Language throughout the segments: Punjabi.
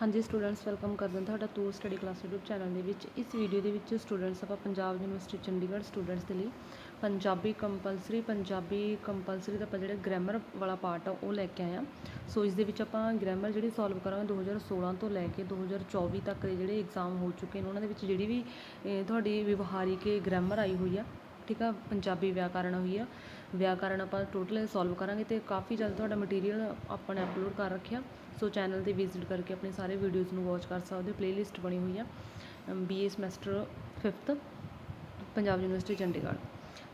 ਹਾਂਜੀ ਸਟੂਡੈਂਟਸ ਵੈਲਕਮ ਕਰਦੇ ਹਾਂ ਤੁਹਾਡਾ tour study class YouTube channel ਦੇ ਵਿੱਚ। ਇਸ ਵੀਡੀਓ ਦੇ ਵਿੱਚ ਸਟੂਡੈਂਟਸ ਆਪਾਂ ਪੰਜਾਬ ਯੂਨੀਵਰਸਿਟੀ ਚੰਡੀਗੜ੍ਹ ਸਟੂਡੈਂਟਸ ਦੇ ਲਈ ਪੰਜਾਬੀ ਕੰਪਲਸਰੀ ਪੰਜਾਬੀ ਕੰਪਲਸਰੀ ਦਾ ਆਪਾਂ ਜਿਹੜਾ ਗ੍ਰਾਮਰ ਵਾਲਾ ਪਾਰਟ ਆ, ਉਹ ਲੈ ਕੇ ਆਏ ਆ ਸੋ ਇਸ ਦੇ ਵਿੱਚ ਆਪਾਂ ਗ੍ਰਾਮਰ ਜਿਹੜੀ ਸੋਲਵ ਕਰਾਂਗੇ 2016 ਤੋਂ ਲੈ ਕੇ 2024 ਤੱਕ ਦੇ ਜਿਹੜੇ ਐਗਜ਼ਾਮ ਹੋ ਚੁੱਕੇ ਨੇ, ਉਹਨਾਂ ਦੇ ਵਿੱਚ ਜਿਹੜੀ ਵੀ ਤੁਹਾਡੀ ਵਿਵਹਾਰਿਕ ਗ੍ਰਾਮਰ ਆਈ ਹੋਈ ਆ, ਠੀਕ ਆ, ਪੰਜਾਬੀ ਵਿਆਕਰਣ ਹੋਈ ਆ। ਵਿਆਕਰਣ ਆਪਾਂ ਟੋਟਲ ਸੋਲਵ ਕਰਾਂਗੇ ਤੇ ਕਾਫੀ ਜਲਦ ਤੁਹਾਡਾ ਮਟੀਰੀਅਲ ਆਪਾਂ ਨੇ ਅਪਲੋਡ ਕਰ ਰੱਖਿਆ। ਸੋ ਚੈਨਲ ਤੇ ਵਿਜ਼ਿਟ ਕਰਕੇ ਆਪਣੇ ਸਾਰੇ ਵੀਡੀਓਜ਼ ਨੂੰ ਵਾਚ ਕਰ ਸਕਦੇ ਹੋ। ਪਲੇਲਿਸਟ ਬਣੀ ਹੋਈ ਆ BA semester 5th Punjab university Chandigarh.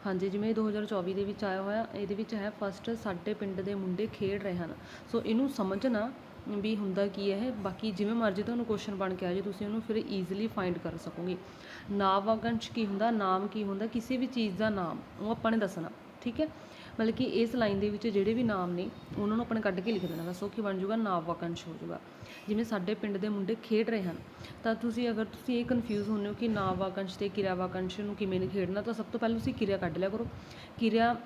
ਹਾਂਜੀ, ਜਿਵੇਂ ਇਹ 2024 ਦੇ ਵਿੱਚ ਆਇਆ ਹੋਇਆ, ਇਹਦੇ ਵਿੱਚ ਹੈ ਫਸਟ ਸਾਡੇ ਪਿੰਡ ਦੇ ਮੁੰਡੇ ਖੇਡ ਰਹੇ ਹਨ। ਸੋ ਇਹਨੂੰ ਸਮਝਣਾ ਵੀ ਹੁੰਦਾ ਕੀ ਹੈ, ਬਾਕੀ ਜਿਵੇਂ ਮਰਜ਼ੀ ਤੁਹਾਨੂੰ ਕੁਐਸਚਨ ਬਣ ਕੇ ਆ ਜੇ ਤੁਸੀਂ ਉਹਨੂੰ ਫਿਰ ਈਜ਼ੀਲੀ ਫਾਈਂਡ ਕਰ ਸਕੋਗੇ। ਨਾਵਾਂਕੰਸ਼ ਕੀ ਹੁੰਦਾ, ਨਾਮ ਕੀ ਹੁੰਦਾ, ਕਿਸੇ ਵੀ ਚੀਜ਼ ਦਾ ਨਾਮ, ਉਹ ਆਪਾਂ ਨੇ ਦੱਸਣਾ, ਠੀਕ ਹੈ? ਮਤਲਬ ਕਿ ਇਸ ਲਾਈਨ ਦੇ ਵਿੱਚ ਜਿਹੜੇ ਵੀ ਨਾਮ ਨੇ, ਉਹਨਾਂ ਨੂੰ ਆਪਾਂ ਕੱਢ ਕੇ ਲਿਖ ਦੇਣਾ ਵਾ ਉਹ ਕੀ ਬਣ ਜਾਊਗਾ ਵਾਕੰਸ਼ ਹੋ ਜਾਊਗਾ। ਜਿਵੇਂ ਸਾਡੇ ਪਿੰਡ ਦੇ ਮੁੰਡੇ ਖੇਡ ਰਹੇ ਹਨ, ਤਾਂ ਤੁਸੀਂ ਅਗਰ ਤੁਸੀਂ ਇਹ ਕਨਫਿਊਜ਼ ਹੁੰਦੇ ਹੋ ਕਿ ਨਾਵਾਂਕੰਸ਼ ਤੇ ਕਿਰਿਆਵਾਂਕੰਸ਼ ਨੂੰ ਕਿਵੇਂ ਨਹੀਂ ਖੇਡਣਾ, ਤਾਂ ਸਭ ਤੋਂ ਪਹਿਲਾਂ ਤੁਸੀਂ ਕਿਰਿਆ ਕੱਢ ਲਿਆ ਕਰੋ। ਕਿਰਿਆ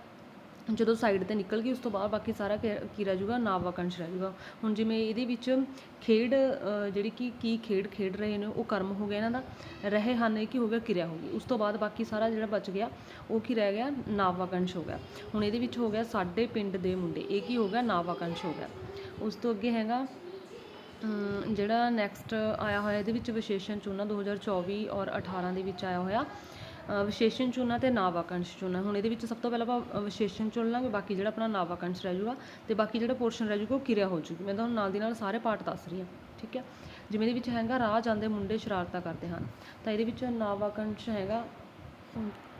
ਜਦੋਂ ਸਾਈਡ ਤੇ ਨਿਕਲ ਗਈ, ਉਸ ਤੋਂ ਬਾਅਦ ਬਾਕੀ ਸਾਰਾ ਕੀ ਕੀ ਰਹਿ ਜੂਗਾ ਨਾਵਾਂਕੰਸ਼ ਰਹਿ ਜੂਗਾ ਹੁਣ ਜਿਵੇਂ ਇਹਦੇ ਵਿੱਚ ਖੇਡ ਜਿਹੜੀ ਕਿ, ਕੀ ਖੇਡ ਖੇਡ ਰਹੇ ਨੇ, ਉਹ ਕਰਮ ਹੋ ਗਿਆ ਇਹਨਾਂ ਦਾ। ਰਹੇ ਹਨ ਇਹ ਕੀ ਹੋ ਗਿਆ ਕਿਰਿਆ ਹੋ ਗਈ। ਉਸ ਤੋਂ ਬਾਅਦ ਬਾਕੀ ਸਾਰਾ ਜਿਹੜਾ ਬਚ ਗਿਆ, ਉਹ ਕੀ ਰਹਿ ਗਿਆ? ਨਾਵਾਂਕੰਸ਼ ਹੋ ਗਿਆ। ਹੁਣ ਇਹਦੇ ਵਿੱਚ ਹੋ ਗਿਆ ਸਾਡੇ ਪਿੰਡ ਦੇ ਮੁੰਡੇ। ਇਹ ਕੀ ਹੋ ਗਿਆ? ਨਾਵਾਂਕੰਸ਼ ਹੋ ਗਿਆ। ਉਸ ਤੋਂ ਅੱਗੇ ਹੈਗਾ ਜਿਹੜਾ ਨੈਕਸਟ ਆਇਆ ਹੋਇਆ, ਇਹਦੇ ਵਿੱਚ ਵਿਸ਼ੇਸ਼ਣ ਚੁਣਾ 2024 ਔਰ 18 ਦੇ ਵਿੱਚ ਆਇਆ ਹੋਇਆ। ਵਿਸ਼ੇਸ਼ਣ ਚੁਣਨਾ ਤੇ ਨਾਵਾਕੰਸ਼ ਚੁਣਨਾ ਹੁਣ ਇਹਦੇ ਵਿੱਚ ਸਭ ਤੋਂ ਪਹਿਲਾਂ ਆਪਾਂ ਵਿਸ਼ੇਸ਼ਣ ਚੁਣ ਲਾਂਗੇ, ਬਾਕੀ ਜਿਹੜਾ ਆਪਣਾ ਨਾਵਾਕੰਸ਼ ਰਹਿ ਜੂਗਾ ਤੇ ਬਾਕੀ ਜਿਹੜਾ ਪੋਰਸ਼ਨ ਰਹਿ ਜੂਗਾ ਉਹ ਕਿਰਿਆ ਹੋ ਜੂਗੀ। ਮੈਂ ਤੁਹਾਨੂੰ ਨਾਲ ਦੀ ਨਾਲ ਸਾਰੇ ਪਾਰਟ ਦੱਸ ਰਹੀ ਹਾਂ, ਠੀਕ ਹੈ? ਜਿਵੇਂ ਇਹਦੇ ਵਿੱਚ ਹੈਗਾ, ਰਾਹ ਜਾਂਦੇ ਮੁੰਡੇ ਸ਼ਰਾਰਤਾਂ ਕਰਦੇ ਹਨ। ਤਾਂ ਇਹਦੇ ਵਿੱਚ ਨਾਵਾਕੰਸ਼ ਹੈਗਾ,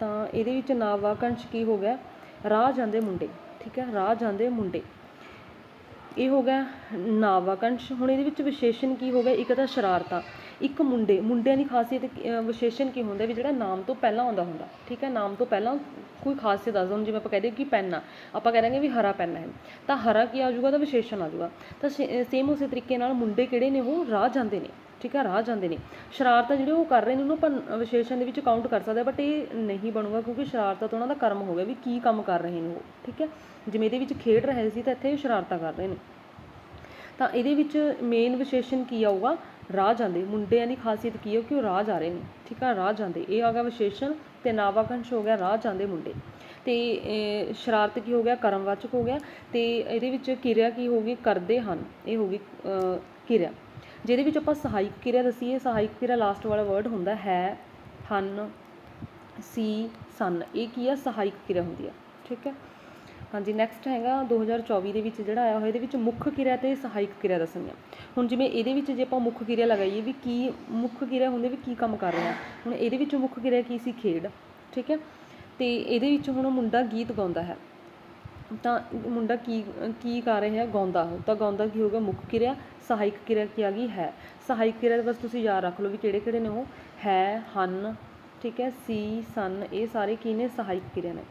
ਤਾਂ ਇਹਦੇ ਵਿੱਚ ਨਾਵਾਕੰਸ਼ ਕੀ ਹੋ ਗਿਆ? ਰਾਹ ਜਾਂਦੇ ਮੁੰਡੇ, ਠੀਕ ਹੈ? ਰਾਹ ਜਾਂਦੇ ਮੁੰਡੇ। ਇਹ ਹੋ ਗਿਆ ਨਾਵਾਂਕੰਸ਼। ਹੁਣ ਇਹਦੇ ਵਿੱਚ ਵਿਸ਼ੇਸ਼ਣ ਕੀ ਹੋ ਗਿਆ? ਇੱਕ ਤਾਂ ਸ਼ਰਾਰਤਾਂ, ਇੱਕ ਮੁੰਡੇ। ਮੁੰਡਿਆਂ ਦੀ ਖਾਸੀਅਤ ਵਿਸ਼ੇਸ਼ਣ ਕੀ ਹੁੰਦਾ ਵੀ ਜਿਹੜਾ ਨਾਮ ਤੋਂ ਪਹਿਲਾਂ ਆਉਂਦਾ ਹੁੰਦਾ, ਠੀਕ ਹੈ? ਨਾਮ ਤੋਂ ਪਹਿਲਾਂ ਕੋਈ ਖਾਸੀਅਤ ਦੱਸ ਦੋ ਹੁਣ ਜਿਵੇਂ ਆਪਾਂ ਕਹਦੇ ਕਿ ਪੈਨਾ। ਆਪਾਂ ਕਹਿ ਦਾਂਗੇ ਵੀ ਹਰਾ ਪੈਨਾ ਹੈ। ਤਾਂ ਹਰਾ ਕੀ ਆ ਜਾਊਗਾ? ਤਾਂ ਵਿਸ਼ੇਸ਼ਣ ਆ ਜਾਊਗਾ। ਤਾਂ ਸੇਮ ਉਸੇ ਤਰੀਕੇ ਨਾਲ ਮੁੰਡੇ ਕਿਹੜੇ ਨੇ ਉਹ? ਰਾਹ ਜਾਂਦੇ ਨੇ। ਠੀਕ ਹੈ ਰਾਹ ਜਾਂਦੇ ਨੇ। ਸ਼ਰਾਰਤਾਂ ਜਿਹੜੇ ਉਹ ਕਰ ਰਹੇ ਨੇ, ਉਹਨੂੰ ਆਪਾਂ ਵਿਸ਼ੇਸ਼ਣ ਦੇ ਵਿੱਚ ਕਾਊਂਟ ਕਰ ਸਕਦੇ ਬਟ ਇਹ ਨਹੀਂ ਬਣੂਗਾ, ਕਿਉਂਕਿ ਸ਼ਰਾਰਤਾਂ ਤਾਂ ਉਹਨਾਂ ਦਾ ਕਰਮ ਹੋ ਗਿਆ ਵੀ ਕੀ ਕੰਮ ਕਰ ਰਹੇ ਨੇ ਉਹ, ਠੀਕ ਹੈ ਜਿਵੇਂ ਇਹਦੇ ਵਿੱਚ ਖੇਡ ਰਹੇ ਸੀ, ਤਾਂ ਇੱਥੇ ਸ਼ਰਾਰਤਾਂ ਕਰ ਰਹੇ ਨੇ। ਤਾਂ ਇਹਦੇ ਵਿੱਚ ਮੇਨ ਵਿਸ਼ੇਸ਼ਣ ਕੀ ਆਊਗਾ? ਰਾਹ ਜਾਂਦੇ। ਮੁੰਡਿਆਂ ਦੀ ਖਾਸੀਅਤ ਕੀ ਹੈ ਕਿ ਉਹ ਰਾਹ ਜਾ ਰਹੇ ਨੇ, ਠੀਕ ਆ? ਰਾਹ ਜਾਂਦੇ। ਇਹ ਆ ਗਿਆ ਵਿਸ਼ੇਸ਼ਣ, ਤੇ ਨਾਵਾਕੰਸ਼ ਹੋ ਗਿਆ, ਰਾਹ ਜਾਂਦੇ ਮੁੰਡੇ। ਤੇ ਸ਼ਰਾਰਤ ਕੀ ਹੋ ਗਿਆ? ਕਰਮਵਾਚਕ ਹੋ ਗਿਆ। ਤੇ ਇਹਦੇ ਵਿੱਚ ਕਿਰਿਆ ਕੀ ਹੋ ਗਈ? ਕਰਦੇ ਹਨ। ਇਹ ਹੋ ਗਈ ਕਿਰਿਆ। ਜਿਹਦੇ ਵਿੱਚ ਆਪਾਂ ਸਹਾਇਕ ਕਿਰਿਆ ਦੱਸੀਏ, ਸਹਾਇਕ ਕਿਰਿਆ ਲਾਸਟ ਵਾਲਾ ਵਰਡ ਹੁੰਦਾ ਹੈ ਹਨ, ਸੀ, ਸਨ। ਇਹ ਕੀ ਆ? ਸਹਾਇਕ ਕਿਰਿਆ ਹੁੰਦੀ ਆ, ਠੀਕ ਹੈ? ਹਾਂਜੀ ਨੈਕਸਟ ਹੈਗਾ 2024 ਦੇ ਵਿੱਚ ਜਿਹੜਾ ਆਇਆ ਹੋਇਆ, ਇਹਦੇ ਵਿੱਚ ਮੁੱਖ ਕਿਰਿਆ ਤੇ ਸਹਾਇਕ ਕਿਰਿਆ ਦੱਸਣੀ ਹੁਣ ਜਿਵੇਂ ਇਹਦੇ ਵਿੱਚ ਜੇ ਆਪਾਂ ਮੁੱਖ ਕਿਰਿਆ ਲਗਾਈਏ ਵੀ ਕੀ ਮੁੱਖ ਕਿਰਿਆ ਹੁੰਦੇ ਵੀ ਕੀ ਕੰਮ ਕਰ ਰਿਹਾ। ਹੁਣ ਇਹਦੇ ਵਿੱਚ ਮੁੱਖ ਕਿਰਿਆ ਕੀ ਸੀ? ਖੇਡ, ਠੀਕ ਹੈ? ਤੇ ਇਹਦੇ ਵਿੱਚ ਹੁਣ ਮੁੰਡਾ ਗੀਤ ਗਾਉਂਦਾ ਹੈ। ਤਾਂ ਮੁੰਡਾ ਕੀ ਕੀ ਕਰ ਰਿਹਾ ਗਾਉਂਦਾ ਤਾਂ ਗਾਉਂਦਾ ਕੀ ਹੋਗਾ ਮੁੱਖ ਕਿਰਿਆ, ਸਹਾਇਕ ਕਿਰਿਆ ਕੀ ਆ ਗਈ, ਹੈ। ਸਹਾਇਕ ਕਿਰਿਆ ਦਾ ਬਸ ਤੁਸੀਂ ਯਾਦ ਰੱਖ ਲਓ ਵੀ ਕਿਹੜੇ ਕਿਹੜੇ ਨੇ ਉਹ, ਹੈ, ਹਨ, ਠੀਕ ਹੈ, ਸੀ, ਸਨ, ਇਹ ਸਾਰੇ ਕੀ ਨੇ, ਸਹਾਇਕ ਕਿਰਿਆ ਨੇ।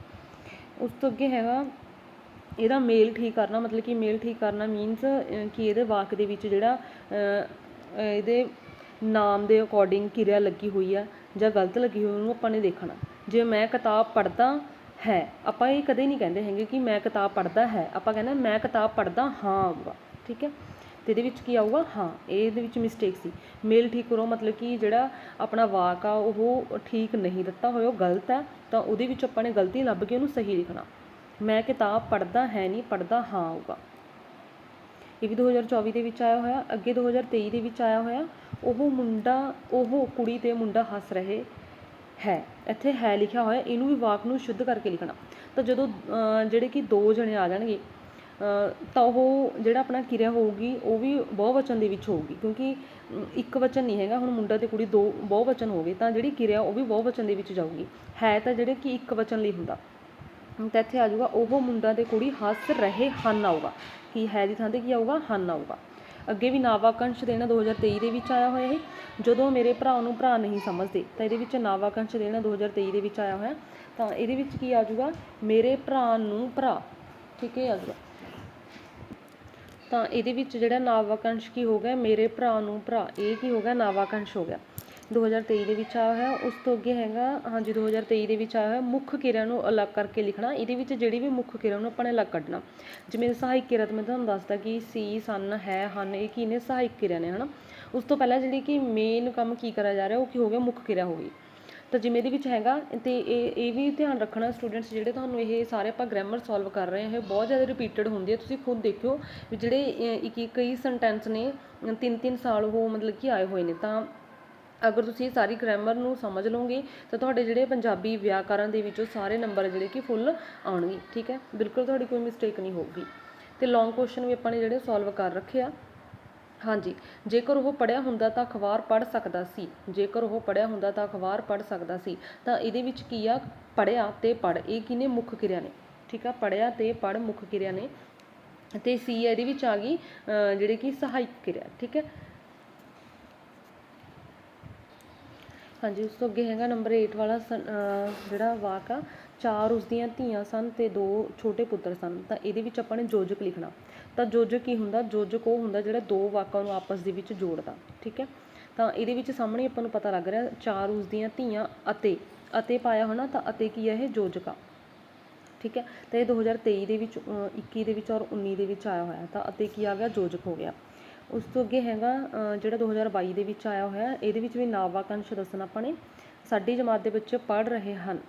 ਉਸ ਤੋਂ ਅੱਗੇ ਹੈਗਾ, ਇਹਦਾ ਮੇਲ ਠੀਕ ਕਰਨਾ, ਮਤਲਬ ਕਿ ਮੇਲ ਠੀਕ ਕਰਨਾ ਮੀਨਸ ਕਿ ਇਹਦੇ ਵਾਕ ਦੇ ਵਿੱਚ ਜਿਹੜਾ ਇਹਦੇ ਨਾਮ ਦੇ ਅਕੋਰਡਿੰਗ ਕਿਰਿਆ ਲੱਗੀ ਹੋਈ ਆ ਜਾਂ ਗਲਤ ਲੱਗੀ ਹੋਈ ਉਹਨੂੰ ਆਪਾਂ ਨੇ ਦੇਖਣਾ। ਜੇ ਮੈਂ ਕਿਤਾਬ ਪੜ੍ਹਦਾ ਹੈ। ਆਪਾਂ ਇਹ ਕਦੇ ਨਹੀਂ ਕਹਿੰਦੇ ਹੈਗੇ ਕਿ ਮੈਂ ਕਿਤਾਬ ਪੜ੍ਹਦਾ ਹੈ। ਆਪਾਂ ਕਹਿੰਦੇ ਮੈਂ ਕਿਤਾਬ ਪੜ੍ਹਦਾ ਹਾਂ ਆਊਗਾ ਠੀਕ ਹੈ? ਤੇ ਇਹਦੇ ਵਿੱਚ ਕੀ ਆਊਗਾ? ਹਾਂ, ਇਹਦੇ ਵਿੱਚ ਮਿਸਟੇਕ ਸੀ। ਮੇਲ ਠੀਕ ਕਰੋ, ਮਤਲਬ ਕਿ ਜਿਹੜਾ ਆਪਣਾ ਵਾਕ ਆ, ਉਹ ਠੀਕ ਨਹੀਂ ਦਿੱਤਾ ਹੋਇਆ, ਉਹ ਗਲਤ ਹੈ, ਤਾਂ ਉਹਦੇ ਵਿੱਚ ਆਪਾਂ ਨੇ ਗਲਤੀ ਲੱਭ ਕੇ ਉਹਨੂੰ ਸਹੀ ਲਿਖਣਾ। ਮੈਂ ਕਿਤਾਬ ਪੜ੍ਹਦਾ ਹੈ ਨਹੀਂ, ਪੜ੍ਹਦਾ ਹਾਂ ਆਊਗਾ ਇਹ ਵੀ 2024 ਦੇ ਵਿੱਚ ਆਇਆ ਹੋਇਆ, ਅੱਗੇ 2023 ਦੇ ਵਿੱਚ ਆਇਆ ਹੋਇਆ, ਉਹ ਮੁੰਡਾ, ਉਹ ਕੁੜੀ ਤੇ ਮੁੰਡਾ ਹੱਸ ਰਹੇ ਹੈ। ਇੱਥੇ ਹੈ ਲਿਖਿਆ ਹੋਇਆ, ਇਹਨੂੰ ਵੀ ਵਾਕ ਨੂੰ ਸ਼ੁੱਧ ਕਰਕੇ ਲਿਖਣਾ। ਤਾਂ ਜਦੋਂ ਜਿਹੜੇ ਕਿ ਦੋ ਜਣੇ ਆ ਜਾਣਗੇ ਤਾਂ ਉਹ ਜਿਹੜਾ ਆਪਣਾ ਕਿਰਿਆ ਹੋਊਗੀ, ਉਹ ਵੀ ਬਹੁਵਚਨ ਦੇ ਵਿੱਚ ਹੋਊਗੀ। ਕਿਉਂਕਿ ਇੱਕ ਵਚਨ ਨਹੀਂ ਹੈਗਾ, ਹੁਣ ਮੁੰਡਾ ਤੇ ਕੁੜੀ ਦੋ ਬਹੁਵਚਨ ਹੋ ਗਏ ਤਾਂ ਜਿਹੜੀ ਕਿਰਿਆ ਉਹ ਵੀ ਬਹੁਵਚਨ ਦੇ ਵਿੱਚ ਜਾਊਗੀ। ਹੈ ਤਾਂ ਜਿਹੜੇ ਕਿ ਇੱਕ ਵਚਨ ਲਈ ਹੁੰਦਾ। ਤਾਂ ਇੱਥੇ ਆ ਜਾਊਗਾ, ਉਹ ਮੁੰਡਾ ਤੇ ਕੁੜੀ ਹੱਸ ਰਹੇ ਹਨ ਆਊਗਾ। ਕੀ ਹੈ ਦੀ ਥਾਂ ਤੇ ਕੀ ਆਊਗਾ? ਹਨ ਆਊਗਾ। ਅੱਗੇ ਵੀ ਨਾਵਾਕੰਸ਼ ਦੇਣਾ 2023 ਦੇ ਵਿੱਚ ਆਇਆ ਹੋਇਆ ਇਹ। ਜਦੋਂ ਮੇਰੇ ਭਰਾ ਨੂੰ ਭਰਾ ਨਹੀਂ ਸਮਝਦੇ, ਤਾਂ ਇਹਦੇ ਵਿੱਚ ਨਾਵਾਕੰਸ਼ ਦੇਣਾ 2023 ਦੇ ਵਿੱਚ ਆਇਆ ਹੋਇਆ। ਤਾਂ ਇਹਦੇ ਵਿੱਚ ਕੀ ਆ ਜਾਊਗਾ? ਮੇਰੇ ਭਰਾ ਨੂੰ ਭਰਾ। ਠੀਕ ਹੈ ਆ ਜਾਊਗਾ। ਤਾਂ ਇਹਦੇ ਵਿੱਚ ਜਿਹੜਾ ਨਾਵਾਂਕੰਸ਼ ਕੀ ਹੋ ਗਿਆ? ਮੇਰੇ ਭਰਾ ਨੂੰ ਭਰਾ। ਇਹ ਕੀ ਹੋ ਗਿਆ? ਨਾਵਾਂਕੰਸ਼ ਹੋ ਗਿਆ। 2023 ਦੇ ਵਿੱਚ ਆਇਆ ਹੋਇਆ। ਉਸ ਤੋਂ ਅੱਗੇ ਹੈਗਾ, ਹਾਂਜੀ 2023 ਦੇ ਵਿੱਚ ਆਇਆ ਹੋਇਆ। ਮੁੱਖ ਕਿਰਿਆ ਨੂੰ ਅਲੱਗ ਕਰਕੇ ਲਿਖਣਾ, ਇਹਦੇ ਵਿੱਚ ਜਿਹੜੀ ਵੀ ਮੁੱਖ ਕਿਰਿਆ ਉਹਨੂੰ ਆਪਾਂ ਨੇ ਅਲੱਗ ਕੱਢਣਾ। ਜਿਵੇਂ ਸਹਾਇਕ ਕਿਰਿਆ ਤਾਂ ਮੈਂ ਤੁਹਾਨੂੰ ਦੱਸਦਾ ਕਿ ਸੀ, ਸਨ, ਹੈ, ਹਨ, ਇਹ ਕੀ ਨੇ? ਸਹਾਇਕ ਕਿਰਿਆ ਨੇ, ਹਨਾ? ਉਸ ਤੋਂ ਪਹਿਲਾਂ ਜਿਹੜੀ ਕਿ ਮੇਨ ਕੰਮ ਕੀ ਕਰਿਆ ਜਾ ਰਿਹਾ, ਉਹ ਕੀ ਹੋ ਗਿਆ? ਮੁੱਖ ਕਿਰਿਆ ਹੋ ਗਈ। ਤਾਂ ਜਿਵੇਂ ਇਹਦੇ ਵਿੱਚ ਹੈਗਾ, ਤੇ ਇਹ ਇਹ ਵੀ ਧਿਆਨ ਰੱਖਣਾ ਸਟੂਡੈਂਟਸ ਜਿਹੜੇ ਤੁਹਾਨੂੰ ਇਹ ਸਾਰੇ ਆਪਾਂ ਗ੍ਰਾਮਰ ਸੋਲਵ ਕਰ ਰਹੇ ਹਾਂ, ਇਹ ਬਹੁਤ ਜ਼ਿਆਦਾ ਰਿਪੀਟਡ ਹੁੰਦੀ ਹੈ ਤੁਸੀਂ ਖੁਦ ਦੇਖਿਓ ਵੀ ਜਿਹੜੇ ਇੱਕ ਇੱਕ ਕਈ ਸੈਂਟੈਂਸ ਨੇ ਤਿੰਨ ਤਿੰਨ ਸਾਲ ਉਹ ਮਤਲਬ ਕਿ ਆਏ ਹੋਏ ਨੇ। ਤਾਂ ਅਗਰ ਤੁਸੀਂ ਇਹ ਸਾਰੀ ਗ੍ਰਾਮਰ ਨੂੰ ਸਮਝ ਲਓਗੇ, ਤਾਂ ਤੁਹਾਡੇ ਜਿਹੜੇ ਪੰਜਾਬੀ ਵਿਆਕਰਨ ਦੇ ਵਿੱਚੋਂ ਸਾਰੇ ਨੰਬਰ ਜਿਹੜੇ ਕਿ ਫੁੱਲ ਆਉਣਗੇ, ਠੀਕ ਹੈ? ਬਿਲਕੁਲ ਤੁਹਾਡੀ ਕੋਈ ਮਿਸਟੇਕ ਨਹੀਂ ਹੋਊਗੀ। ਤੇ ਲੌਂਗ ਕੁਐਸਚਨ ਵੀ ਆਪਾਂ ਨੇ ਜਿਹੜੇ ਸੋਲਵ ਕਰ ਰੱਖੇ ਆ। ਹਾਂਜੀ, ਜੇਕਰ ਉਹ ਪੜਿਆ ਹੁੰਦਾ ਤਾਂ ਅਖਬਾਰ ਪੜ੍ਹ ਸਕਦਾ ਸੀ। ਜੇਕਰ ਉਹ ਪੜਿਆ ਹੁੰਦਾ ਤਾਂ ਅਖਬਾਰ ਪੜ੍ਹ ਸਕਦਾ ਸੀ। ਤਾਂ ਇਹਦੇ ਵਿੱਚ ਕੀ ਆ? ਪੜਿਆ ਤੇ ਪੜ੍ਹ, ਇਹ ਕੀ ਮੁੱਖ ਕਿਰਿਆ ਨੇ? ਠੀਕ ਆ ਪੜਿਆ ਤੇ ਪੜ੍ਹ ਮੁੱਖ ਕਿਰਿਆ ਨੇ। ਤੇ ਸੀ ਇਹਦੇ ਵਿੱਚ ਆ ਗਈ ਜਿਹੜੇ ਕਿ ਸਹਾਇਕ ਕਿਰਿਆ, ਠੀਕ ਹੈ? ਹਾਂਜੀ, ਉਸ ਤੋਂ ਅੱਗੇ ਹੈਗਾ ਨੰਬਰ ਏਟ ਵਾਲਾ ਸਨ- ਜਿਹੜਾ ਵਾਕ ਆ, ਚਾਰ ਉਸ ਦੀਆਂ ਧੀਆਂ ਸਨ ਤੇ ਦੋ ਛੋਟੇ ਪੁੱਤਰ ਸਨ। ਤਾਂ ਇਹਦੇ ਵਿੱਚ ਆਪਾਂ ਨੇ ਜੋਜਕ ਲਿਖਣਾ। ਤਾਂ ਜੋਜਕ ਕੀ ਹੁੰਦਾ? ਜੋਜਕ ਉਹ ਹੁੰਦਾ ਜਿਹੜਾ ਦੋ ਵਾਕਾਂ ਨੂੰ ਆਪਸ ਦੇ ਵਿੱਚ ਜੋੜਦਾ, ਠੀਕ ਹੈ? ਤਾਂ ਇਹਦੇ ਵਿੱਚ ਸਾਹਮਣੇ ਆਪਾਂ ਨੂੰ ਪਤਾ ਲੱਗ ਰਿਹਾ, ਚਾਰ ਉਸ ਦੀਆਂ ਧੀਆਂ ਅਤੇ ਅਤੇ ਪਾਇਆ ਹੋਣਾ, ਤਾਂ ਅਤੇ ਕੀ ਹੈ ਇਹ? ਜੋਜਕ। ਠੀਕ ਹੈ? ਤਾਂ ਇਹ 2023 ਦੇ ਵਿੱਚ, ਅਹ 21 ਦੇ ਵਿੱਚ ਔਰ 19 ਦੇ ਵਿੱਚ ਆਇਆ ਹੋਇਆ। ਤਾਂ ਅਤੇ ਕੀ ਆ ਗਿਆ? ਜੋਜਕ ਹੋ ਗਿਆ। ਉਸ ਤੋਂ ਅੱਗੇ ਹੈਗਾ ਜਿਹੜਾ ਦੋ ਹਜ਼ਾਰ ਬਾਈ ਦੇ ਵਿੱਚ ਆਇਆ ਹੋਇਆ, ਇਹਦੇ ਵਿੱਚ ਵੀ ਨਾਂਵ ਵਾਕਾਂਸ਼ ਦੱਸਣਾ ਆਪਾਂ ਨੇ ਸਾਡੀ ਜਮਾਤ ਦੇ ਬੱਚੇ ਪੜ੍ਹ ਰਹੇ ਹਨ।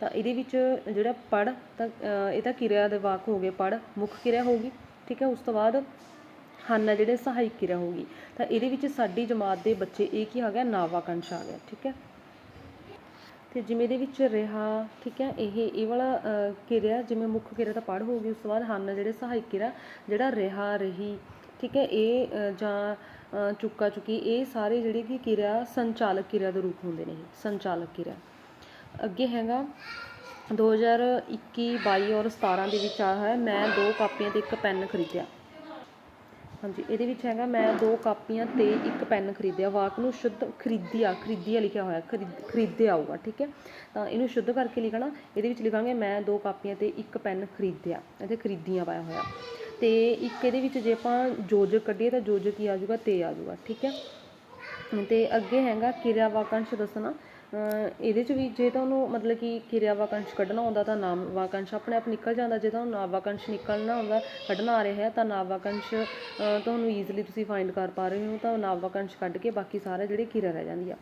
ਤਾਂ ਇਹਦੇ ਵਿੱਚ ਜਿਹੜਾ ਪੜ੍ਹ, ਤਾਂ ਇਹ ਤਾਂ ਕਿਰਿਆ ਦੇ ਵਾਕ ਹੋ ਗਏ, ਪੜ੍ਹ ਮੁੱਖ ਕਿਰਿਆ ਹੋਊਗੀ, ਠੀਕ ਹੈ, ਉਸ ਤੋਂ ਬਾਅਦ ਹਨ ਜਿਹੜੇ ਸਹਾਇਕ ਕਿਰਿਆ ਹੋਊਗੀ। ਤਾਂ ਇਹਦੇ ਵਿੱਚ ਸਾਡੀ ਜਮਾਤ ਦੇ ਬੱਚੇ, ਇਹ ਕੀ ਆ ਗਿਆ ਨਾਂਵ ਆ ਗਿਆ ਠੀਕ ਹੈ। ਤੇ ਜਿਵੇਂ ਇਹਦੇ ਵਿੱਚ ਰਿਹਾ, ਠੀਕ ਹੈ, ਇਹ ਇਹ ਵਾਲਾ ਕਿਰਿਆ, ਜਿਵੇਂ ਮੁੱਖ ਕਿਰਿਆ ਤਾਂ ਪੜ੍ਹ ਹੋਊਗੀ, ਉਸ ਤੋਂ ਬਾਅਦ ਹਨ ਜਿਹੜੇ ਸਹਾਇਕ ਕਿਰਿਆ, ਜਿਹੜਾ ਰਿਹਾ, ਰਹੀ ਠੀਕ ਹੈ, ਇਹ ਜਾਂ ਚੁੱਕਾ ਚੁੱਕੀ, ਇਹ ਸਾਰੇ ਜਿਹੜੇ ਕਿ ਕਿਰਿਆ, ਸੰਚਾਲਕ ਕਿਰਿਆ ਦੇ ਰੂਪ ਹੁੰਦੇ ਨੇ ਸੰਚਾਲਕ ਕਿਰਿਆ। ਅੱਗੇ ਹੈਗਾ 2021 22 ਔਰ 17 ਦੇ ਵਿੱਚ ਆਇਆ ਹੋਇਆ ਮੈਂ ਦੋ ਕਾਪੀਆਂ ਤੇ ਇੱਕ ਪੈਨ ਖਰੀਦਿਆ। ਹਾਂਜੀ, ਇਹਦੇ ਵਿੱਚ ਹੈਗਾ, ਮੈਂ ਦੋ ਕਾਪੀਆਂ ਤੇ ਇੱਕ ਪੈਨ ਖਰੀਦਿਆ। ਵਾਕ ਨੂੰ ਸ਼ੁੱਧ ਖਰੀਦਿਆ ਖਰੀਦਿਆ ਲਿਖਿਆ ਹੋਇਆ, ਖਰੀਦ- ਖਰੀਦਿਆ ਆਊਗਾ ਠੀਕ ਹੈ। ਤਾਂ ਇਹਨੂੰ ਸ਼ੁੱਧ ਕਰਕੇ ਲਿਖਣਾ, ਇਹਦੇ ਵਿੱਚ ਲਿਖਾਂਗੇ, ਮੈਂ ਦੋ ਕਾਪੀਆਂ ਤੇ ਇੱਕ ਪੈਨ ਖਰੀਦਿਆ ਅਤੇ ਖਰੀਦੀਆਂ ਪਾਇਆ ਹੋਇਆ। ਅਤੇ ਇੱਕ ਇਹਦੇ ਵਿੱਚ ਜੇ ਆਪਾਂ ਜੋਜਕ ਕੱਢੀਏ ਤਾਂ ਜੋਜਕ ਕੀ ਆ ਜਾਊਗਾ ਤੇ ਆ ਜਾਊਗਾ, ਠੀਕ ਹੈ? ਅਤੇ ਅੱਗੇ ਹੈਗਾ ਕਿਰਿਆ ਵਾਕੰਸ਼ ਦੱਸਣਾ ਇਹਦੇ ਚ ਵੀ ਜੇ ਤੁਹਾਨੂੰ ਮਤਲਬ ਕਿ ਕਿਰਿਆ ਵਾਕੰਸ਼ ਕੱਢਣਾ ਹੁੰਦਾ ਤਾਂ ਨਾਮ ਵਾਕਾਂਸ਼ ਆਪਣੇ ਆਪ ਨਿਕਲ ਜਾਂਦਾ, ਜੇ ਤੁਹਾਨੂੰ ਨਾਮ ਵਾਕਾਂਸ਼ ਨਿਕਲਣਾ ਹੁੰਦਾ ਕੱਢਣਾ ਆ ਰਿਹਾ ਹੈ ਤਾਂ ਨਾਮ ਵਾਕਾਂਸ਼ ਤੁਹਾਨੂੰ ਈਜ਼ੀਲੀ ਤੁਸੀਂ ਫਾਈਂਡ ਕਰ ਪਾ ਰਹੇ ਹੋ, ਤਾਂ ਨਾਮ ਵਾਕਾਂਸ਼ ਕੱਢ ਕੇ ਬਾਕੀ ਸਾਰੇ ਜਿਹੜੇ ਕਿਰਿਆ ਰਹਿ ਜਾਂਦੀ ਆ।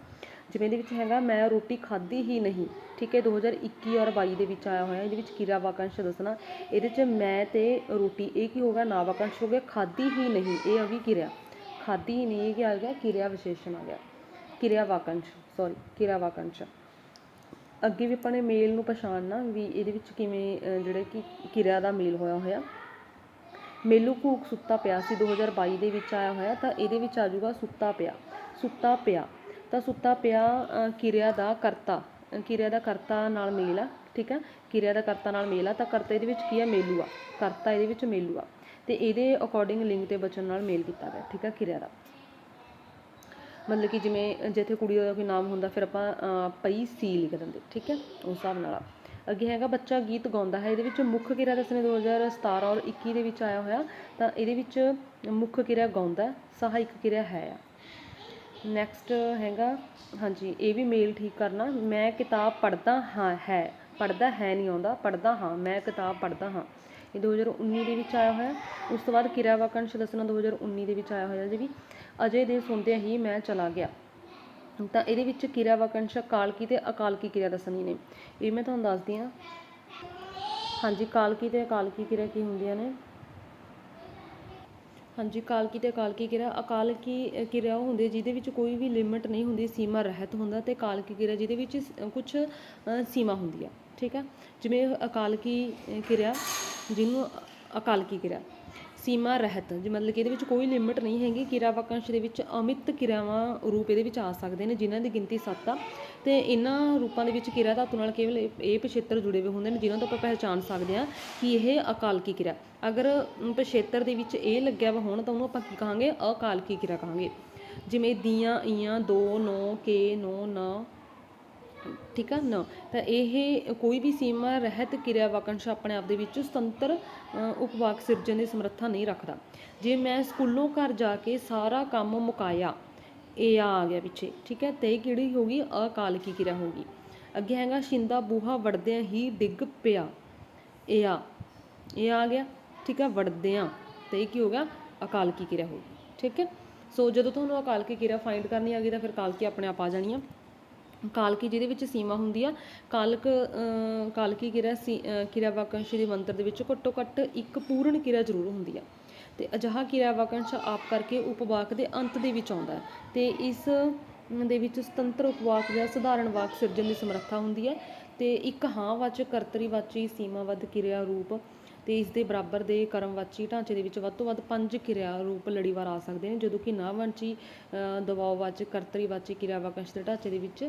ਜਿਵੇਂ ਇਹਦੇ ਵਿੱਚ ਹੈਗਾ ਮੈਂ ਰੋਟੀ ਖਾਧੀ ਹੀ ਨਹੀਂ। ਠੀਕ ਹੈ 2021 ਔਰ ਬਾਈ ਦੇ ਵਿੱਚ ਆਇਆ ਹੋਇਆ ਇਹਦੇ ਵਿੱਚ ਕਿਰਿਆ ਵਾਕੰਸ਼ ਦੱਸਣਾ। ਇਹਦੇ ਚ ਮੈਂ ਤੇ ਰੋਟੀ ਇਹ ਕੀ ਹੋ ਗਿਆ ਨਾ ਵਾਕੰਸ਼ ਹੋ ਗਿਆ ਖਾਧੀ ਹੀ ਨਹੀਂ ਇਹ ਆ ਗਈ ਕਿਰਿਆ ਖਾਧੀ ਹੀ ਨਹੀਂ ਇਹ ਕੀ ਆ ਗਿਆ ਕਿਰਿਆ ਵਿਸ਼ੇਸ਼ਣ ਆ ਗਿਆ। ਕਿਰਿਆ ਵਾਕੰਸ਼ ਸੌਰੀ ਕਿਰਿਆ ਵਾਕੰਸ਼। ਅੱਗੇ ਵੀ ਆਪਾਂ ਨੇ ਮੇਲ ਨੂੰ ਪਛਾਣਨਾ ਵੀ ਇਹਦੇ ਵਿੱਚ ਕਿਵੇਂ ਅਹ, ਜਿਹੜੇ ਕਿ ਕਿਰਿਆ ਦਾ ਮੇਲ ਹੋਇਆ ਹੋਇਆ। ਮੇਲੂ ਘੂਕ ਸੁੱਤਾ ਪਿਆ ਸੀ 2022 ਦੇ ਵਿੱਚ ਆਇਆ ਹੋਇਆ ਤਾਂ ਇਹਦੇ ਵਿੱਚ ਆ ਜਾਊਗਾ ਸੁੱਤਾ ਪਿਆ। ਸੁੱਤਾ ਪਿਆ। ਤਾਂ ਸੁੱਤਾ ਪਿਆ ਕਿਰਿਆ ਦਾ ਕਰਤਾ ਕਿਰਿਆ ਦਾ ਕਰਤਾ ਨਾਲ ਮੇਲ ਆ, ਠੀਕ ਆ? ਕਿਰਿਆ ਦਾ ਕਰਤਾ ਨਾਲ ਮੇਲ ਆ, ਤਾਂ ਕਰਤਾ ਇਹਦੇ ਵਿੱਚ ਕੀ ਆ? ਮੇਲੂ ਆ। ਕਰਤਾ ਇਹਦੇ ਵਿੱਚ ਮੇਲੂ ਆ। ਤੇ ਇਹਦੇ ਅਕੋਰਡਿੰਗ ਲਿੰਗ ਤੇ ਬਚਨ ਨਾਲ ਮੇਲ ਕੀਤਾ ਗਿਆ, ਠੀਕ ਆ, ਕਿਰਿਆ ਦਾ। ਮਤਲਬ ਕਿ ਜਿਵੇਂ ਜਿੱਥੇ ਕੁੜੀ ਦਾ ਕੋਈ ਨਾਮ ਹੁੰਦਾ, ਫਿਰ ਆਪਾਂ ਪਈ ਸੀ ਲਿਖ ਦਿੰਦੇ, ਠੀਕ ਹੈ ਉਸ ਹਿਸਾਬ ਨਾਲ ਅੱਗੇ ਹੈਗਾ ਬੱਚਾ ਗੀਤ ਗਾਉਂਦਾ ਹੈ, ਇਹਦੇ ਵਿੱਚ ਮੁੱਖ ਕਿਰਿਆ ਦੱਸਣੇ 2017 ਔਰ 21 ਦੇ ਵਿੱਚ ਆਇਆ ਹੋਇਆ, ਤਾਂ ਇਹਦੇ ਵਿੱਚ ਮੁੱਖ ਕਿਰਿਆ ਗਾਉਂਦਾ, ਸਹਾਇਕ ਕਿਰਿਆ ਹੈ ਆ। ਨੈਕਸਟ ਹੈਗਾ, ਹਾਂਜੀ, ਇਹ ਵੀ ਮੇਲ ਠੀਕ ਕਰਨਾ, ਮੈਂ ਕਿਤਾਬ ਪੜ੍ਹਦਾ ਹਾਂ, ਹੈ, ਪੜ੍ਹਦਾ ਹੈ ਨਹੀਂ ਆਉਂਦਾ, ਪੜ੍ਹਦਾ ਹਾਂ, ਮੈਂ ਕਿਤਾਬ ਪੜ੍ਹਦਾ ਹਾਂ। ਇਹ 2019 ਦੇ ਵਿੱਚ ਆਇਆ ਹੋਇਆ, ਉਸ ਤੋਂ ਬਾਅਦ ਕਿਰਿਆ ਵਾਕੰਸ਼ ਦੱਸਣਾ 2019 ਦੇ ਵਿੱਚ ਆਇਆ ਹੋਇਆ ਜੀ ਵੀ, ਅਜੇ ਦੇ ਸੁਣਦਿਆਂ ਹੀ ਮੈਂ ਚਲਾ ਗਿਆ। ਤਾਂ ਇਹਦੇ ਵਿੱਚ ਕਿਰਿਆ ਵਾਕੰਸ਼ ਕਾਲਕੀ ਤੇ ਅਕਾਲਕੀ ਕਿਰਿਆ ਦੱਸਣੀ ਨੇ। ਇਹ ਮੈਂ ਤੁਹਾਨੂੰ ਦੱਸਦੀ ਹਾਂ। ਹਾਂਜੀ ਕਾਲਕੀ ਤੇ ਅਕਾਲਕੀ ਕਿਰਿਆ ਕੀ ਹੁੰਦੀਆਂ ਨੇ? ਹਾਂਜੀ, ਕਾਲਕੀ ਅਤੇ ਅਕਾਲਕੀ ਕਿਰਿਆ ਅਕਾਲਕੀ ਕਿਰਿਆ ਉਹ ਹੁੰਦੀ ਹੈ ਜਿਹਦੇ ਵਿੱਚ ਕੋਈ ਵੀ ਲਿਮਿਟ ਨਹੀਂ ਹੁੰਦੀ, ਸੀਮਾ ਰਹਿਤ ਹੁੰਦਾ ਅਤੇ ਕਾਲਕੀ ਕਿਰਿਆ ਜਿਹਦੇ ਵਿੱਚ ਕੁਝ ਸੀਮਾ ਹੁੰਦੀ ਆ ਠੀਕ ਆ ਜਿਵੇਂ ਅਕਾਲਕੀ ਕਿਰਿਆ, ਜਿਹਨੂੰ ਅਕਾਲਕੀ ਕਿਰਿਆ। ਸੀਮਾ ਰਹਿਤ, ਜੀ ਮਤਲਬ ਕਿ ਇਹਦੇ ਵਿੱਚ ਕੋਈ ਲਿਮਿਟ ਨਹੀਂ ਹੈਗੀ ਕਿਰਿਆ ਵਾਕੰਸ਼ ਦੇ ਵਿੱਚ ਅਮਿਤ ਕਿਰਿਆਵਾਂ ਰੂਪ ਇਹਦੇ ਵਿੱਚ ਆ ਸਕਦੇ ਨੇ, ਜਿਨ੍ਹਾਂ ਦੀ ਗਿਣਤੀ 7 ਆ। ਤੇ ਇਹਨਾਂ ਰੂਪਾਂ ਦੇ ਵਿੱਚ ਕਿਰਿਆ ਧਾਤੂ ਨਾਲ ਕੇਵਲ ਇਹ ਇਹ ਪਿਛੇਤਰ ਜੁੜੇ ਹੋਏ ਹੁੰਦੇ ਨੇ, ਜਿਨ੍ਹਾਂ ਤੋਂ ਆਪਾਂ ਪਹਿਚਾਨ ਸਕਦੇ ਹਾਂ ਕਿ ਇਹ ਅਕਾਲਕੀ ਕਿਰਿਆ ਅਗਰ ਪਿਛੇਤਰ ਦੇ ਵਿੱਚ ਇਹ ਲੱਗਿਆ ਵਾ ਹੋਣ, ਤਾਂ ਉਹਨੂੰ ਆਪਾਂ ਕੀ ਕਹਾਂਗੇ? ਅਕਾਲਕੀ ਕਿਰਿਆ ਕਹਾਂਗੇ। ਜਿਵੇਂ ਦੀਆਂ, ਈਆਂ, ਦੋ, ਨੋ, ਕੇ, ਨੋ, ਨਾ ਠੀਕ ਆ ਨਾ? ਤਾਂ ਇਹ ਕੋਈ ਵੀ ਸੀਮਾ, ਰਹਿਤ, ਕਿਰਿਆ, ਵਾਕਾਂਸ਼ ਆਪਣੇ ਆਪ ਦੇ ਵਿੱਚ ਸੁਤੰਤਰ ਉਪਵਾਕ ਸਿਰਜਣ ਦੀ ਸਮਰੱਥਾ ਨਹੀਂ ਰੱਖਦਾ। ਜੇ ਮੈਂ ਸਕੂਲੋਂ ਘਰ ਜਾ ਕੇ ਸਾਰਾ ਕੰਮ ਮੁਕਾਇਆ ਇਹ ਆ ਆ ਗਿਆ ਪਿੱਛੇ, ਠੀਕ ਹੈ ਤੇ ਕਿਹੜੀ ਹੋਗੀ ਅਕਾਲਕੀ ਕਿਰਿਆ ਹੋਗੀ ਅੱਗੇ ਹੈਗਾ, ਸ਼ਿੰਦਾ ਬੂਹਾ ਵੜਦਿਆਂ ਹੀ ਡਿੱਗ ਪਿਆ। ਇਹ ਆ ਇਹ ਆ ਗਿਆ, ਠੀਕ ਹੈ ਵੜਦਿਆਂ। ਤੇ ਇਹ ਕੀ ਹੋ ਗਿਆ? ਅਕਾਲਕੀ ਕਿਰਿਆ ਹੋ ਗਈ, ਠੀਕ ਹੈ ਸੋ ਜਦੋਂ ਤੁਹਾਨੂੰ ਅਕਾਲਕੀ ਕਿਰਿਆ ਫਾਈਂਡ ਕਰਨੀ ਆ ਗਈ, ਤਾਂ ਫਿਰ ਕਾਲਕੀ ਆਪਣੇ ਆਪ ਆ ਜਾਣੀ ਆ। ਕਾਲਕੀ ਜਿਹਦੇ ਵਿੱਚ ਸੀਮਾ ਹੁੰਦੀ ਆ, ਕਾਲਕ ਕਾਲਕੀ ਕਿਰਿਆ ਸੀ ਕਿਰਿਆ ਵਾਕੰਸ਼ ਦੇ ਮੰਤਰ ਦੇ ਵਿੱਚ ਘੱਟੋ ਘੱਟ ਇੱਕ ਪੂਰਨ ਕਿਰਿਆ ਜ਼ਰੂਰ ਹੁੰਦੀ ਆ। ਤੇ ਅਜਿਹਾ ਕਿਰਿਆ ਵਾਕੰਸ਼ ਆਪ ਕਰਕੇ ਉਪਵਾਕ ਦੇ ਅੰਤ ਦੇ ਵਿੱਚ ਆਉਂਦਾ ਹੈ। ਤੇ ਇਸ ਦੇ ਵਿੱਚ ਸੁਤੰਤਰ ਉਪਵਾਕ ਜਾਂ ਸਧਾਰਨ ਵਾਕ ਸਿਰਜਣ ਦੀ ਸਮਰੱਥਾ ਹੁੰਦੀ ਹੈ। ਤੇ ਇੱਕ ਹਾਂ ਵਾਚਕ ਕਰਤਰੀਵਾਚੀ ਸੀਮਾਬੱਧ ਕਿਰਿਆ ਰੂਪ ਤੇ ਇਸ ਦੇ ਬਰਾਬਰ ਦੇ ਕਰਮਵਾਚੀ ਢਾਂਚੇ ਦੇ ਵਿੱਚ ਵੱਧ ਤੋਂ ਵੱਧ ਪੰਜ ਕਿਰਿਆ ਰੂਪ ਲੜੀਵਾਰ ਆ ਸਕਦੇ ਨੇ ਜਦੋਂ ਕਿ ਨਾਂਹਵਾਚੀ ਅ, ਦਬਾਅਵਾਚਕ ਕਰਤਰੀਵਾਚੀ ਕਿਰਿਆ ਵਾਕੰਸ਼ ਦੇ ਢਾਂਚੇ ਦੇ ਵਿੱਚ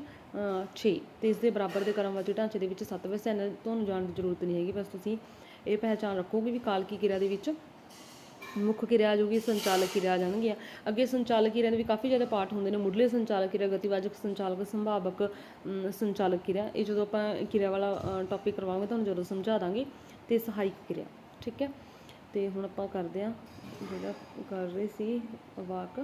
6 ਤੇ ਇਸ ਦੇ ਬਰਾਬਰ ਦੇ ਕਰਮਵਾਚੀ ਢਾਂਚੇ ਦੇ ਵਿੱਚ 7 ਵੈਸੇ ਇਹਨਾਂ ਤੁਹਾਨੂੰ ਜਾਣ ਦੀ ਜ਼ਰੂਰਤ ਨਹੀਂ ਹੈਗੀ ਬਸ ਤੁਸੀਂ ਇਹ ਪਹਿਚਾਨ ਰੱਖੋਗੇ ਵੀ ਕਾਲਕੀ ਕਿਰਿਆ ਦੇ ਵਿੱਚ ਮੁੱਖ ਕਿਰਿਆ ਆ ਜਾਊਗੀ ਸੰਚਾਲਕ ਕਿਰਿਆ ਆ ਜਾਣਗੀਆਂ। ਅੱਗੇ ਸੰਚਾਲਕ ਕਿਰਿਆ ਦੇ ਵੀ ਕਾਫੀ ਜ਼ਿਆਦਾ ਪਾਠ ਹੁੰਦੇ ਨੇ ਮੁੱਢਲੇ ਸੰਚਾਲਕ ਕਿਰਿਆ ਗਤੀਵਾਚਕ ਸੰਚਾਲਕ ਸੰਭਾਵਕ ਸੰਚਾਲਕ ਕਿਰਿਆ। ਇਹ ਜਦੋਂ ਆਪਾਂ ਕਿਰਿਆ ਵਾਲਾ ਟੌਪਿਕ ਕਰਵਾਵਾਂਗੇ ਤੁਹਾਨੂੰ ਜਦੋਂ ਸਮਝਾ ਦਾਂਗੇ। ਅਤੇ ਸਹਾਇਕ ਕਿਰਿਆ, ਠੀਕ ਹੈ? ਅਤੇ ਹੁਣ ਆਪਾਂ ਕਰਦੇ ਹਾਂ ਜਿਹੜਾ ਕਰ ਰਹੇ ਸੀ ਵਾਕ।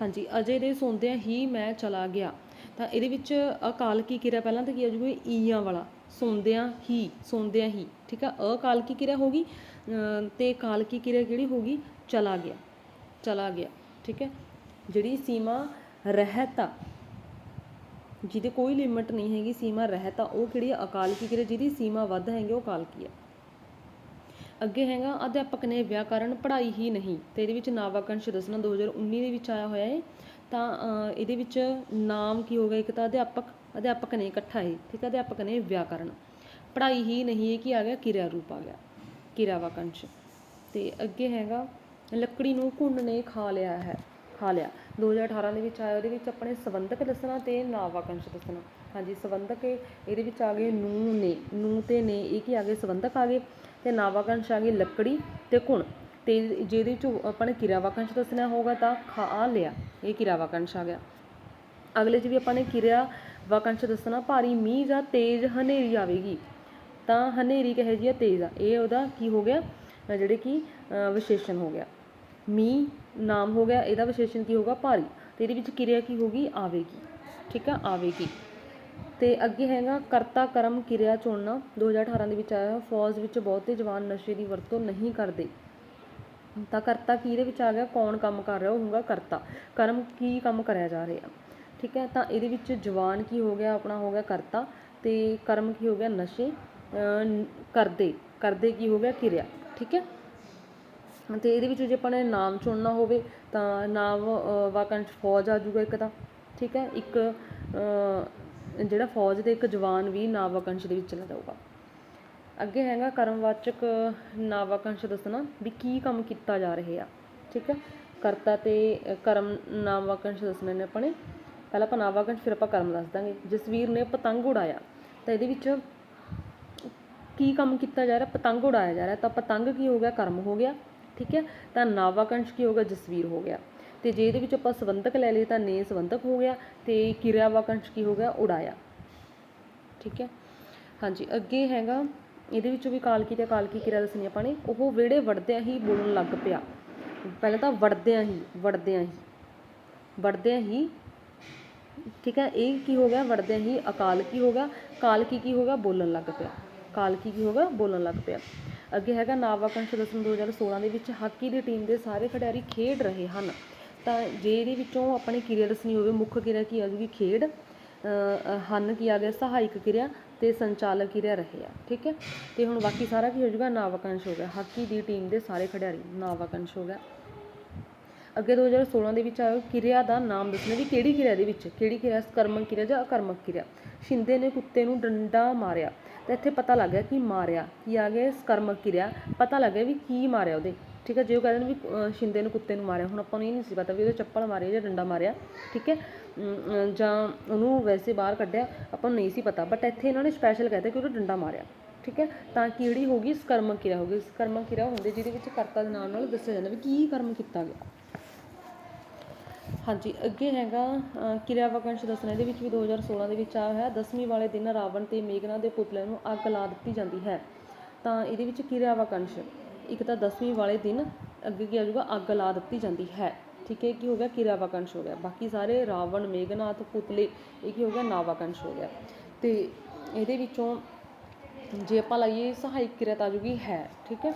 ਹਾਂਜੀ, ਅਜੇ ਦੇ ਸੌਂਦਿਆਂ ਹੀ ਮੈਂ ਚਲਾ ਗਿਆ। ਤਾਂ ਇਹਦੇ ਵਿੱਚ ਅਕਾਲਕੀ ਕਿਰਿਆ, ਪਹਿਲਾਂ ਤਾਂ ਕੀ ਆ ਜੂਗੀ? ਈਆਂ ਵਾਲਾ। ਸੌਂਦਿਆਂ ਹੀ ਸੌਂਦਿਆਂ ਹੀ, ਠੀਕ ਆ? ਅਕਾਲਕੀ ਕਿਰਿਆ ਹੋਗੀ ਅਮ ਤੇ ਕਾਲਕੀ ਕਿਰਿਆ ਕਿਹੜੀ ਹੋਗੀ ਚਲਾ ਗਿਆ ਚਲਾ ਗਿਆ, ਠੀਕ ਹੈ? ਜਿਹੜੀ ਸੀਮਾ ਰਹਿਤਾ। ਜਿਹਦੇ ਕੋਈ ਲਿਮਟ ਨਹੀਂ ਹੈਗੀ ਸੀਮਾ ਰਹਿਤਾ। ਉਹ ਕਿਹੜੀ ਆ? ਅਕਾਲਕੀ ਕਿਰਿਆ ਜਿਹਦੀ ਸੀਮਾ ਵੱਧ ਹੈਗੀ ਉਹ ਕਾਲਕੀ ਆ? ਅੱਗੇ ਹੈਗਾ ਅਧਿਆਪਕ ਨੇ ਵਿਆਕਰਨ ਪੜ੍ਹਾਈ ਹੀ ਨਹੀਂ। ਤੇ ਇਹਦੇ ਵਿੱਚ ਨਾਵਾਕੰਸ਼ ਦੱਸਣਾ 2019 ਦੇ ਵਿੱਚ ਆਇਆ ਹੋਇਆ ਹੈ ਤਾਂ ਅਹ, ਇਹਦੇ ਵਿੱਚ ਨਾਮ ਕੀ ਹੋਗਾ ਇੱਕ ਤਾਂ ਅਧਿਆਪਕ ਅਧਿਆਪਕ ਨੇ ਇਕੱਠਾ ਹੈ ਠੀਕ ਹੈ ਅਧਿਆਪਕ ਨੇ ਵਿਆਕਰਨ। ਪੜ੍ਹਾਈ ਹੀ ਨਹੀਂ ਹੈ ਕਿ ਆ ਗਿਆ? ਕਿਰਿਆ ਰੂਪ ਆ ਗਿਆ। ਕਿਰਿਆਵਾਕੰਸ਼। ਤੇ ਅੱਗੇ ਹੈਗਾ ਲੱਕੜੀ ਨੂੰ ਘੁੰਡ ਨੇ ਖਾ ਲਿਆ ਹੈ ਖਾ ਲਿਆ। 2018 ਦੇ ਵਿੱਚ ਆਇਆ, ਉਹਦੇ ਵਿੱਚ ਆਪਣੇ ਸੰਬੰਧਕ ਦੱਸਣਾ ਅਤੇ ਨਾਵਾਕੰਸ਼ ਦੱਸਣਾ। ਹਾਂਜੀ, ਸੰਬੰਧਕ ਇਹ- ਇਹਦੇ ਵਿੱਚ ਆ ਗਏ ਨੂੰ, ਨੇ। ਨੂੰ ਤੇ ਨੇ, ਇਹ ਕੀ ਆ ਗਏ? ਸੰਬੰਧਕ ਆ ਗਏ। ਤੇ ਨਾਵਾਕੰਸ਼ ਆ ਗਏ ਲੱਕੜੀ ਤੇ ਘੁਣ। ਤੇ ਜਿਹਦੇ ਵਿੱਚ ਆਪਾਂ ਨੇ ਕਿਰਿਆ ਵਾਕੰਸ਼ ਦੱਸਣਾ ਹੋਗਾ ਤਾਂ ਖਾ ਲਿਆ। ਇਹ ਕਿਰਿਆਵਾਕੰਸ਼ ਆ ਗਿਆ। ਅਗਲੇ 'ਚ ਵੀ ਆਪਾਂ ਨੇ ਕਿਰਿਆ ਵਾਕੰਸ਼ ਦੱਸਣਾ, ਭਾਰੀ ਮੀਂਹ ਜਾਂ ਤੇਜ਼ ਹਨੇਰੀ ਆਵੇਗੀ। ਤਾਂ ਹਨੇਰੀ ਕਹੇ ਜੀ ਆ? ਤੇਜ਼ ਆ। ਇਹ ਉਹਦਾ ਕੀ ਹੋ ਗਿਆ? ਜਿਹੜੇ ਕਿ ਵਿਸ਼ੇਸ਼ਣ ਹੋ ਗਿਆ। ਮੀਂਹ ਨਾਮ ਹੋ ਗਿਆ, ਇਹਦਾ ਵਿਸ਼ੇਸ਼ਣ ਕੀ ਹੋਗਾ ਭਾਰੀ। ਤੇ ਇਹਦੇ ਵਿੱਚ ਕਿਰਿਆ ਕੀ ਹੋਗੀ ਆਵੇਗੀ। ਠੀਕ ਆ? ਆਵੇਗੀ। ਤੇ ਅੱਗੇ ਹੈਗਾ ਕਰਤਾ ਕਰਮ ਕਿਰਿਆ ਚੁਣਨਾ। 2018 ਦੇ ਵਿੱਚ ਆਇਆ, ਫੌਜ ਵਿੱਚ ਬਹੁਤੇ ਜਵਾਨ ਨਸ਼ੇ ਦੀ ਵਰਤੋਂ ਨਹੀਂ ਕਰਦੇ। ਤਾਂ ਕਰਤਾ ਕੀ ਦੇ ਵਿੱਚ ਆ ਗਿਆ? ਕੌਣ ਕੰਮ ਕਰ ਰਿਹਾ ਉਹ ਹੋਊਗਾ? ਕਰਤਾ। ਕਰਮ ਕੀ ਕੰਮ ਕਰਿਆ ਜਾ ਰਿਹਾ? ਠੀਕ ਹੈ? ਤਾਂ ਇਹਦੇ ਵਿੱਚ ਜਵਾਨ ਕੀ ਹੋ ਗਿਆ? ਆਪਣਾ ਹੋ ਗਿਆ ਕਰਤਾ। ਤੇ ਕਰਮ ਕੀ ਹੋ ਗਿਆ? ਨਸ਼ੇ। ਕਰਦੇ। ਕਰਦੇ ਕੀ ਹੋ ਗਿਆ? ਕਿਰਿਆ। ਠੀਕ ਹੈ? ਅਤੇ ਇਹਦੇ ਵਿੱਚ ਜੇ ਆਪਾਂ ਨੇ ਨਾਮ ਚੁਣਨਾ ਹੋਵੇ ਤਾਂ ਨਾਮ ਵਾਕੰਸ਼ ਫੌਜ ਆ ਜੂਗਾ ਇੱਕ ਤਾਂ ਠੀਕ ਹੈ? ਇੱਕ ਜਿਹੜਾ ਫੌਜ ਦੇ ਇੱਕ ਜਵਾਨ ਵੀ ਨਾਮ ਵਾਕੰਸ਼ ਦੇ ਵਿੱਚ ਚਲਾ ਜਾਊਗਾ ਅੱਗੇ ਹੈਗਾ ਕਰਮਵਾਚਕ ਨਾਵਾਕੰਸ਼ ਦੱਸਣਾ ਵੀ ਕੀ ਕੰਮ ਕੀਤਾ ਜਾ ਰਿਹਾ ਆ ਠੀਕ ਹੈ? ਕਰਤਾ ਤੇ ਅ, ਕਰਮ ਨਾਵਾਕੰਸ਼ ਦੱਸਣੇ ਨੇ ਆਪਣੇ ਪਹਿਲਾਂ ਆਪਾਂ ਨਾਵਾਕੰਸ਼ ਫਿਰ ਆਪਾਂ ਕਰਮ ਦੱਸ ਦਾਂਗੇ। ਜਸਵੀਰ ਨੇ ਪਤੰਗ ਉਡਾਇਆ। ਤਾਂ ਇਹਦੇ ਵਿੱਚ ਕੀ ਕੰਮ ਕੀਤਾ ਜਾ ਰਿਹਾ? ਪਤੰਗ ਉਡਾਇਆ ਜਾ ਰਿਹਾ। ਤਾਂ ਪਤੰਗ ਕੀ ਹੋ ਗਿਆ? ਕਰਮ ਹੋ ਗਿਆ। ਠੀਕ ਹੈ? ਤਾਂ ਨਾਵਾਕੰਸ਼ ਕੀ ਹੋ ਗਿਆ? ਜਸਵੀਰ ਹੋ ਗਿਆ। ਤੇ ਜੇ ਇਹਦੇ ਵਿੱਚ ਆਪਾਂ ਸੰਬੰਧਕ ਲੈ ਲਈਏ ਤਾਂ ਨੇ ਸੰਬੰਧਕ ਹੋ ਗਿਆ ਤੇ ਕਿਰਿਆ ਵਾਕੰਸ਼ ਕੀ ਹੋ ਗਿਆ? ਉਡਾਇਆ। ਠੀਕ ਹੈ? ਹਾਂਜੀ, ਅੱਗੇ ਹੈਗਾ, ਇਹਦੇ ਵਿੱਚੋਂ ਵੀ ਕਾਲਕੀ ਤੇ ਕਾਲਕੀ ਕਿਰਿਆ ਦੱਸਣੀ ਆਪਾਂ ਨੇ। ਉਹ ਵਿਹੜੇ ਵੜਦਿਆਂ ਹੀ ਬੋਲਣ ਲੱਗ ਪਿਆ। ਪਹਿਲਾਂ ਤਾਂ ਵੜਦਿਆਂ ਹੀ ਵੜਦਿਆਂ ਹੀ ਵੜਦਿਆਂ ਹੀ, ਠੀਕ ਹੈ? ਇਹ ਕੀ ਹੋ ਗਿਆ? ਵੜਦਿਆਂ ਹੀ ਅਕਾਲ ਕੀ ਹੋ ਗਿਆ? ਕਾਲਕੀ ਕੀ ਹੋ ਗਿਆ? ਬੋਲਣ ਲੱਗ ਪਿਆ। ਕਾਲਕੀ ਕੀ ਹੋ ਗਿਆ? ਬੋਲਣ ਲੱਗ ਪਿਆ। ਅੱਗੇ ਹੈਗਾ ਨਾਵਾਕੰਸ਼ ਦਸਮ 2016 ਦੇ ਵਿੱਚ ਹਾਕੀ ਦੀ ਟੀਮ ਦੇ ਸਾਰੇ ਖਿਡਾਰੀ ਖੇਡ ਰਹੇ ਹਨ। ਤਾਂ ਜੇ ਇਹਦੇ ਵਿੱਚੋਂ ਆਪਣੀ ਕਿਰਿਆ ਦੱਸਣੀ ਹੋਵੇ, ਮੁੱਖ ਕਿਰਿਆ ਕੀ ਆ? ਜੂਗੀ ਖੇਡ ਹਨ ਕੀ ਆ ਗਿਆ? ਸਹਾਇਕ ਕਿਰਿਆ ਤੇ ਸੰਚਾਲਕ ਕਿਰਿਆ ਰਹੇ ਆ। ਠੀਕ ਹੈ? ਤੇ ਹੁਣ ਬਾਕੀ ਸਾਰਾ ਕੀ ਹੋ ਜਾਊਗਾ? ਨਾਵਾਕੰਸ਼ ਹੋ ਗਿਆ। ਹਾਕੀ ਦੀ ਟੀਮ ਦੇ ਸਾਰੇ ਖਿਡਾਰੀ ਨਾਵਾਕੰਸ਼ ਹੋ ਗਿਆ। ਅੱਗੇ 2016 ਦੇ ਵਿੱਚ ਆਇਆ ਕਿਰਿਆ ਦਾ ਨਾਮ ਦੱਸਣਾ ਵੀ ਕਿਹੜੀ ਕਿਰਿਆ ਦੇ ਵਿੱਚ? ਕਿਹੜੀ ਕਿਰਿਆ? ਸਕਰਮਕ ਕਿਰਿਆ ਜਾਂ ਅਕਰਮਕ ਕਿਰਿਆ? ਸ਼ਿੰਦੇ ਨੇ ਕੁੱਤੇ ਨੂੰ ਡੰਡਾ ਮਾਰਿਆ। ਤਾਂ ਇੱਥੇ ਪਤਾ ਲੱਗ ਗਿਆ ਕਿ ਮਾਰਿਆ ਕੀ ਆ ਗਿਆ ਸਕਰਮਕ ਕਿਰਿਆ ਪਤਾ ਲੱਗ ਗਿਆ ਵੀ ਕੀ ਮਾਰਿਆ ਉਹਦੇ। ਠੀਕ ਹੈ ਜੇ ਉਹ ਕਹਿੰਦੇ ਨੇ ਵੀ ਅਹ, ਸ਼ਿੰਦੇ ਨੂੰ ਕੁੱਤੇ ਨੂੰ ਮਾਰਿਆ ਹੁਣ ਆਪਾਂ ਨੂੰ ਇਹ ਨਹੀਂ ਸੀ ਪਤਾ ਵੀ ਉਹਦੇ ਚੱਪਲ ਮਾਰਿਆ ਜਾਂ ਡੰਡਾ ਮਾਰਿਆ ਠੀਕ ਹੈ ਜਾਂ ਉਹਨੂੰ ਵੈਸੇ ਬਾਹਰ ਕੱਢਿਆ ਆਪਾਂ ਨੂੰ ਨਹੀਂ ਸੀ ਪਤਾ ਬਟ ਇੱਥੇ ਇਹਨਾਂ ਨੇ ਸਪੈਸ਼ਲ ਕਹਿਤਾ ਕਿ ਉਹਨੂੰ ਡੰਡਾ ਮਾਰਿਆ ਠੀਕ ਹੈ ਤਾਂ ਕਿਹੜੀ ਹੋਗੀ ਸਕਰਮਕ ਕਿਰਿਆ ਹੋਗੀ ਸਕਰਮਕ ਕਿਰਿਆ ਹੁੰਦੀ ਜਿਹਦੇ ਵਿੱਚ ਕਰਤਾ ਦੇ ਨਾਲ ਨਾਲ ਦੱਸਿਆ ਜਾਂਦਾ ਵੀ ਕੀ ਕਰਮ ਕੀਤਾ ਗਿਆ। ਹਾਂਜੀ, ਅੱਗੇ ਹੈਗਾ ਕਿਰਿਆ ਵਾਕੰਸ਼ ਦੱਸਣਾ, ਇਹਦੇ ਵਿੱਚ ਵੀ 2016 ਦੇ ਵਿੱਚ ਆਇਆ ਹੋਇਆ ਦਸਵੀਂ ਵਾਲੇ ਦਿਨ ਰਾਵਣ ਤੇ ਮੇਘਨਾ ਦੇ ਪੁਤਲੇ ਨੂੰ ਅੱਗ ਲਾ ਦਿੱਤੀ ਜਾਂਦੀ ਹੈ। ਤਾਂ ਇਹਦੇ ਵਿੱਚ ਕਿਰਿਆ ਵਾਕੰਸ਼, ਇੱਕ ਤਾਂ ਦਸਵੀਂ ਵਾਲੇ ਦਿਨ ਅੱਗੇ ਕੀ ਆ ਜਾਊਗਾ, ਅੱਗ ਲਾ ਦਿੱਤੀ ਜਾਂਦੀ ਹੈ। ਠੀਕ ਹੈ ਕੀ ਹੋ ਗਿਆ, ਕਿਰਿਆ ਵਾਕੰਸ਼ ਹੋ ਗਿਆ। ਬਾਕੀ ਸਾਰੇ ਰਾਵਣ ਮੇਘਨਾਥ ਪੁਤਲੇ, ਇਹ ਕੀ ਹੋ ਗਿਆ ਨਾਵਾਕੰਸ਼ ਹੋ ਗਿਆ। ਤੇ ਇਹਦੇ ਵਿੱਚੋਂ ਜੇ ਆਪਾਂ ਲਾਈਏ, ਸਹਾਇਕ ਕਿਰਿਆ ਤਾਂ ਆ ਜਾਊਗੀ ਹੈ, ਠੀਕ ਹੈ।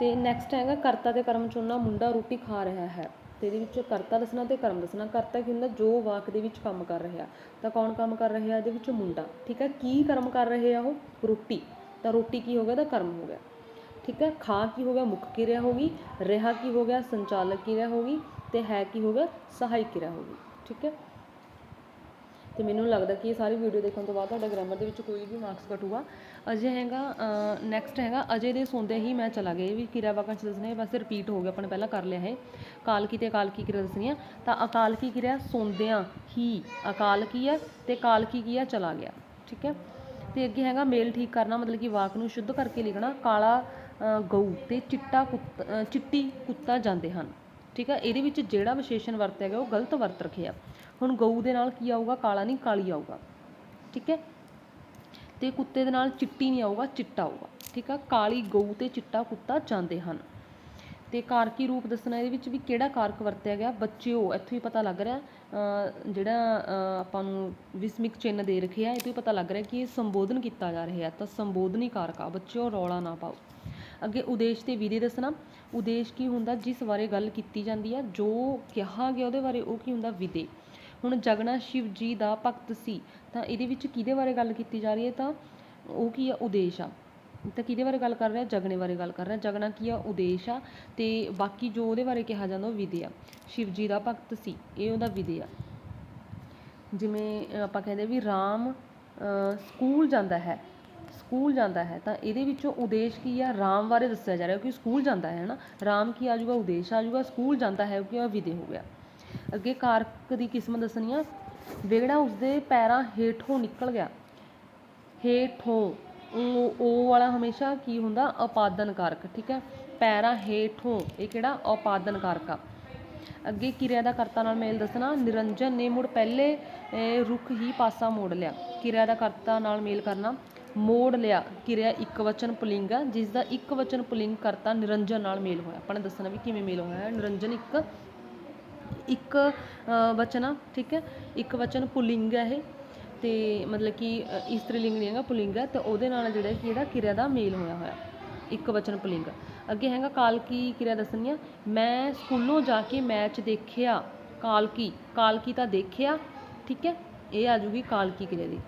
ਤੇ ਨੈਕਸਟ ਹੈਗਾ, ਕਰਤਾ ਤੇ ਕਰਮ ਚੁਣਨਾ, ਮੁੰਡਾ ਰੋਟੀ ਖਾ ਰਿਹਾ ਹੈ। ਤੇ ਇਹਦੇ ਵਿੱਚ ਕਰਤਾ ਦੱਸਣਾ ਤੇ ਕਰਮ ਦੱਸਣਾ। ਕਰਤਾ ਕੀ ਹੁੰਦਾ, ਜੋ ਵਾਕ ਦੇ ਵਿੱਚ ਕੰਮ ਕਰ ਰਿਹਾ, ਤਾਂ ਕੌਣ ਕੰਮ ਕਰ ਰਿਹਾ ਇਹਦੇ ਵਿੱਚ? ਮੁੰਡਾ। ਠੀਕ ਹੈ, ਕੀ ਕਰਮ ਕਰ ਰਹੇ ਆ ਉਹ? ਰੋਟੀ। ਤਾਂ ਰੋਟੀ ਕੀ ਹੋ ਗਿਆ? ਤਾਂ ਕਰਮ ਹੋ ਗਿਆ। ਠੀਕ ਹੈ, ਖਾ ਕੀ ਹੋ ਗਿਆ? ਮੁੱਖ ਕਿਰਿਆ ਹੋ ਗਈ। ਰਿਹਾ ਕੀ ਹੋ ਗਿਆ? ਸੰਚਾਲਕ ਕਿਰਿਆ ਹੋ ਗਈ। ਤੇ ਹੈ ਕੀ ਹੋ ਗਿਆ? ਸਹਾਇਕ ਕਿਰਿਆ ਹੋ ਗਈ। ਠੀਕ ਹੈ ਤੇ ਮੈਨੂੰ ਲੱਗਦਾ ਕਿ ਇਹ ਸਾਰੀ ਵੀਡੀਓ ਦੇਖਣ ਤੋਂ ਬਾਅਦ ਤੁਹਾਡਾ ਗ੍ਰਾਮਰ ਦੇ ਵਿੱਚ ਕੋਈ ਵੀ ਮਾਰਕਸ ਘਟੂਗਾ। ਅਜੇ ਹੈਗਾ ਨੈਕਸਟ ਹੈਗਾ, ਅਜੇ ਦੇ ਸੌਂਦੇ ਹੀ ਮੈਂ ਚਲਾ ਗਿਆ। ਇਹ ਵੀ ਕਿਰਿਆ ਵਾਕੰਸ਼ ਦੱਸਣੇ ਬਸ ਰਿਪੀਟ ਹੋ ਗਿਆ, ਆਪਾਂ ਨੇ ਪਹਿਲਾਂ ਕਰ ਲਿਆ ਹੈ ਕਾਲਕੀ ਤੇ ਅਕਾਲਕੀ ਕਿਰਿਆ ਦੱਸਣੀ ਆ ਤਾਂ ਅਕਾਲਕੀ ਕਿਰਿਆ? ਸੌਂਦਿਆਂ ਹੀ। ਅਕਾਲ ਕੀ ਹੈ ਤੇ ਕਾਲਕੀ ਕੀ ਹੈ? ਚਲਾ ਗਿਆ। ਠੀਕ ਹੈ? ਤੇ ਅੱਗੇ ਹੈਗਾ ਮੇਲ ਠੀਕ ਕਰਨਾ, ਮਤਲਬ ਕਿ ਵਾਕ ਨੂੰ ਸ਼ੁੱਧ ਕਰਕੇ ਲਿਖਣਾ। ਕਾਲਾ ਗਊ ਤੇ ਚਿੱਟਾ ਕੁੱਤ ਚਿੱਟੀ ਕੁੱਤਾ ਜਾਂਦੇ ਹਨ। ਠੀਕ ਹੈ? ਇਹਦੇ ਵਿੱਚ ਜਿਹੜਾ ਵਿਸ਼ੇਸ਼ਣ ਵਰਤਿਆ ਗਿਆ ਉਹ ਗਲਤ ਵਰਤ ਰੱਖਿਆ। ਹੁਣ ਗਊ ਦੇ ਨਾਲ ਕੀ ਆਊਗਾ? ਕਾਲਾ ਨਹੀਂ, ਕਾਲੀ ਆਊਗਾ। ਠੀਕ ਹੈ? ਤੇ ਕੁੱਤੇ ਦੇ ਨਾਲ ਚਿੱਟੀ ਨਹੀਂ ਆਊਗਾ, ਚਿੱਟਾ ਆਊਗਾ। ਠੀਕ ਆ? ਕਾਲੀ ਗਊ ਤੇ ਚਿੱਟਾ ਕੁੱਤਾ ਜਾਂਦੇ ਹਨ। ਤੇ ਕਾਰਕੀ ਰੂਪ ਦੱਸਣਾ ਇਹਦੇ ਵਿੱਚ ਵੀ ਕਿਹੜਾ ਕਾਰਕ ਵਰਤਿਆ ਗਿਆ? ਬੱਚਿਓ, ਇੱਥੋਂ ਹੀ ਪਤਾ ਲੱਗ ਰਿਹਾ। ਜਿਹੜਾ ਆਪਾਂ ਨੂੰ ਵਿਸਮਿਕ ਚਿੰਨ੍ਹ ਦੇ ਰੱਖੇ ਆ ਇਹ ਤੋਂ ਹੀ ਪਤਾ ਲੱਗ ਰਿਹਾ ਕਿ ਇਹ ਸੰਬੋਧਨ ਕੀਤਾ ਜਾ ਰਿਹਾ ਤਾਂ ਸੰਬੋਧਨੀ ਕਾਰਕ ਆ, ਬੱਚਿਓ, ਰੌਲਾ ਨਾ ਪਾਓ। ਅੱਗੇ ਉਦੇਸ਼ ਤੇ ਵਿਧੀ ਦੱਸਣਾ। ਉਦੇਸ਼ ਕੀ ਹੁੰਦਾ? ਜਿਸ ਬਾਰੇ ਗੱਲ ਕੀਤੀ ਜਾਂਦੀ ਆ, ਜੋ ਕਿਹਾ ਗਿਆ ਉਹਦੇ ਬਾਰੇ, ਉਹ ਕੀ ਹੁੰਦਾ? ਵਿਦੇ ਹੁਣ ਜਗਨਾ ਸ਼ਿਵ ਜੀ ਦਾ ਭਗਤ ਸੀ, ਤਾਂ ਇਹਦੇ ਵਿੱਚ ਕਿਹਦੇ ਬਾਰੇ ਗੱਲ ਕੀਤੀ ਜਾ ਰਹੀ ਹੈ? ਤਾਂ ਉਹ ਕੀ ਆ? ਉਦੇਸ਼ ਆ। ਤਾਂ ਕਿਹਦੇ ਬਾਰੇ ਗੱਲ ਕਰ ਰਿਹਾ? ਜਗਣੇ ਬਾਰੇ ਗੱਲ ਕਰ ਰਿਹਾ। ਜਗਣਾ ਕੀ ਆ? ਉਦੇਸ਼ ਆ। ਤੇ ਬਾਕੀ ਜੋ ਉਹਦੇ ਬਾਰੇ ਕਿਹਾ ਜਾਂਦਾ ਉਹ ਵਿਦੇ ਆ। ਸ਼ਿਵ ਜੀ ਦਾ ਭਗਤ ਸੀ, ਇਹ ਉਹਦਾ ਵਿਦੇ ਆ। ਜਿਵੇਂ ਆਪਾਂ ਕਹਿੰਦੇ ਵੀ ਰਾਮ ਸਕੂਲ ਜਾਂਦਾ ਹੈ। ਸਕੂਲ ਜਾਂਦਾ ਹੈ। ਤਾਂ ਇਹਦੇ ਵਿੱਚੋਂ ਉਦੇਸ਼ ਕੀ ਆ? ਰਾਮ ਬਾਰੇ ਦੱਸਿਆ ਜਾ ਰਿਹਾ ਕਿ ਸਕੂਲ ਜਾਂਦਾ ਹੈ, ਹਨਾ? ਰਾਮ ਕੀ ਆਜੂਗਾ ਉਦੇਸ਼ ਆ ਜਾਊਗਾ। ਸਕੂਲ ਜਾਂਦਾ ਹੈ ਕਿ ਉਹ ਵਿਦੇ ਹੋ ਗਿਆ। ਅੱਗੇ ਕਾਰਕ ਦੀ ਕਿਸਮ ਦੱਸਣੀ ਆ। ਵਿਗੜਾ ਉਸਦੇ ਪੈਰਾਂ ਹੇਠੋਂ ਨਿਕਲ ਗਿਆ। ਹੇਠੋਂ, ਉਹ ਵਾਲਾ ਹਮੇਸ਼ਾ ਕੀ ਹੁੰਦਾ? ਉਪਾਦਨ ਕਾਰਕ, ਠੀਕ ਹੈ? ਪੈਰਾਂ ਹੇਠੋਂ, ਇਹ ਕਿਹੜਾ? ਉਪਾਦਨ ਕਾਰਕ ਆ। ਅੱਗੇ ਕਿਰਿਆ ਦਾ ਕਰਤਾ ਨਾਲ ਮੇਲ ਦੱਸਣਾ, ਨਿਰੰਜਨ ਨੇ ਮੁੜ ਪਹਿਲੇ ਰੁੱਖ ਹੀ ਪਾਸਾ ਮੋੜ ਲਿਆ। ਕਿਰਿਆ ਦਾ ਕਰਤਾ ਨਾਲ ਮੇਲ ਕਰਨਾ, ਮੋੜ ਲਿਆ। ਕਿਰਿਆ ਇੱਕ ਵਚਨ ਪੁਲਿੰਗ ਹੈ ਜਿਸ ਦਾ ਇੱਕ ਵਚਨ ਪੁਲਿੰਗ ਕਰਤਾ ਨਿਰੰਜਨ ਨਾਲ ਮੇਲ ਹੋਇਆ। ਆਪਾਂ ਨੇ ਦੱਸਣਾ ਵੀ ਕਿਵੇਂ ਮੇਲ ਹੋਇਆ। ਨਿਰੰਜਨ ਇੱਕ ਇੱਕ ਵਚਨ ਆ ਠੀਕ ਹੈ? ਇੱਕ ਵਚਨ ਪੁਲਿੰਗ ਹੈ ਇਹ। ਤੇ ਮਤਲਬ ਕਿ ਅ, ਇਸਤਰੀ ਲਿੰਗ ਨਹੀਂ ਹੈਗਾ ਪੁਲਿੰਗ ਹੈ। ਤੇ ਉਹਦੇ ਨਾਲ ਜਿਹੜਾ ਕਿ ਇਹਦਾ ਕਿਰਿਆ ਦਾ ਮੇਲ ਹੋਇਆ ਹੋਇਆ। ਇੱਕ ਵਚਨ ਪੁਲਿੰਗ। ਅੱਗੇ ਹੈਗਾ ਕਾਲਕੀ ਕਿਰਿਆ ਦੱਸਣੀ ਆ? ਮੈਂ ਸਕੂਲੋਂ ਜਾ ਕੇ ਮੈਚ ਦੇਖਿਆ ਕਾਲਕੀ ਕਾਲਕੀ ਤਾਂ ਦੇਖਿਆ ਠੀਕ ਹੈ? ਇਹ ਆ ਜੂਗੀ ਕਾਲਕੀ ਕਿਰਿਆ ਦੀ।